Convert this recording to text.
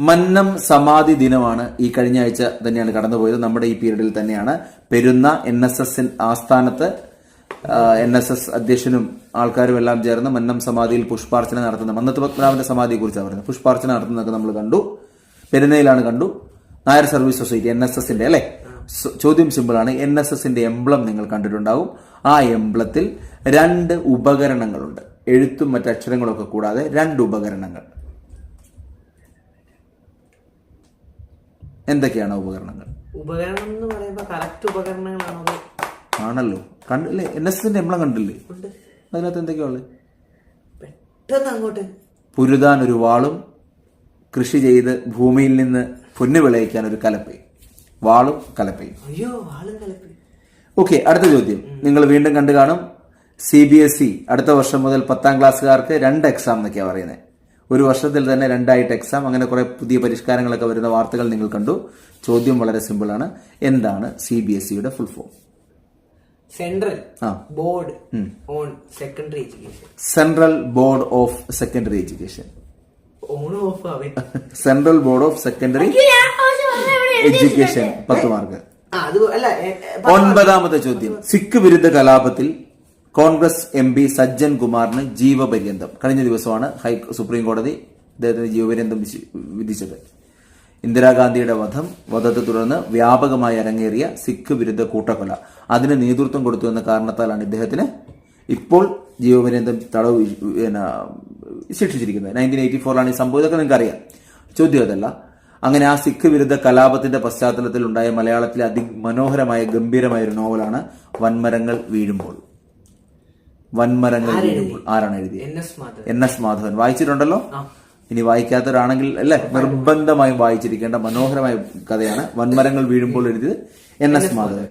മന്നം സമാധി ദിനമാണ് ഈ കഴിഞ്ഞ ആഴ്ച തന്നെയാണ് കടന്നുപോയത്. നമ്മുടെ ഈ പീരീഡിൽ തന്നെയാണ്. പെരുന്ന എൻ എസ് എസ് ആസ്ഥാനത്ത് എൻ എസ് എസ് അധ്യക്ഷനും ആൾക്കാരും എല്ലാം ചേർന്ന് മന്നം സമാധിയിൽ പുഷ്പാർച്ചന നടത്തുന്ന മന്നത്ത് പത്മനാഭന്റെ സമാധിയെ കുറിച്ചാണ് പറയുന്നത്. പുഷ്പാർച്ചന നടത്തുന്നതൊക്കെ നമ്മൾ കണ്ടു. പെരുന്നയിലാണ് കണ്ടു. Nair service society N S എസിന്റെ അല്ലെ? ചോദ്യം സിമ്പിളാണ്. എൻ എസ് എസിന്റെ എംബ്ലം നിങ്ങൾ കണ്ടിട്ടുണ്ടാവും. ആ എംബ്ലത്തിൽ രണ്ട് ഉപകരണങ്ങളുണ്ട്. എഴുത്തും മറ്റക്ഷരങ്ങളൊക്കെ കൂടാതെ രണ്ട് ഉപകരണങ്ങൾ. എന്തൊക്കെയാണ് ഉപകരണങ്ങൾ? ഉപകരണം എന്ന് പറയുമ്പോൾ കറക്റ്റ് ഉപകരണങ്ങളാണോ അതോ? ആണല്ലോ. കണ്ടില്ലേ എൻ എസ് എസിന്റെ എംബ്ലം കണ്ടില്ലേ അതിനകത്ത് എന്തൊക്കെയുള്ളത് പെട്ടെന്ന് അങ്ങോട്ട്. പുരുതാൻ ഒരു വാളും കൃഷി ചെയ്ത് ഭൂമിയിൽ നിന്ന് പൊന്നു വിളയിക്കാൻ ഒരു കലപ്പയും. വാളും കലപ്പയും. അയ്യോ വാളും കലപ്പയും. ഓക്കെ അടുത്ത ചോദ്യം. നിങ്ങൾ വീണ്ടും കണ്ടു കാണും. സി ബി എസ് ഇ അടുത്ത വർഷം മുതൽ പത്താം ക്ലാസ്സുകാർക്ക് രണ്ട് എക്സാം എന്നൊക്കെയാണ് പറയുന്നത് ഒരു വർഷത്തിൽ തന്നെ രണ്ടായിട്ട് എക്സാം അങ്ങനെ കുറെ പുതിയ പരിഷ്കാരങ്ങളൊക്കെ വരുന്ന വാർത്തകൾ നിങ്ങൾ കണ്ടു. ചോദ്യം വളരെ സിമ്പിളാണ് എന്താണ് സി ബി എസ് സിയുടെ full form central board on secondary education central board of secondary education on of central board of secondary education പത്ത് മാർക്ക്. ആ അത് അല്ല എ, എ, ഒൻപതാമത്തെ ചോദ്യം. സിഖ് വിരുദ്ധ കലാപത്തിൽ കോൺഗ്രസ് എം പി സജ്ജൻ കുമാറിന് ജീവപര്യന്തം. കഴിഞ്ഞ ദിവസമാണ് ഹൈ സുപ്രീം കോടതി അദ്ദേഹത്തിന് ജീവപര്യന്തം വിധിച്ചത്. ഇന്ദിരാഗാന്ധിയുടെ വധം വധത്തെ തുടർന്ന് വ്യാപകമായി അരങ്ങേറിയ സിഖ് വിരുദ്ധ കൂട്ടക്കൊല. അതിന് നേതൃത്വം കൊടുത്തു എന്ന കാരണത്താലാണ് ഇദ്ദേഹത്തിന് ഇപ്പോൾ ജീവപര്യന്തം തടവ് ശിക്ഷിച്ചിരിക്കുന്നത്. നയന്റീൻ എയ്റ്റി ഫോറിലാണ് ഈ സംഭവം. ഇതൊക്കെ നിങ്ങൾക്കറിയാം. ചോദ്യം അതല്ല. അങ്ങനെ ആ സിഖ് വിരുദ്ധ കലാപത്തിന്റെ പശ്ചാത്തലത്തിൽ ഉണ്ടായ മലയാളത്തിലെ അതിമനോഹരമായ ഗംഭീരമായ ഒരു നോവലാണ് വൻമരങ്ങൾ വീഴുമ്പോൾ. വൻമരങ്ങൾ വീഴുമ്പോൾ. ആരാണ് എഴുതിയത്? N S Madhavan. വായിച്ചിട്ടുണ്ടല്ലോ. ഇനി വായിക്കാത്തവരാണെങ്കിൽ അല്ലെ? നിർബന്ധമായും വായിച്ചിരിക്കേണ്ട മനോഹരമായ കഥയാണ് വൻമരങ്ങൾ വീഴുമ്പോൾ എഴുതിയത് എൻ എസ് മാധവൻ.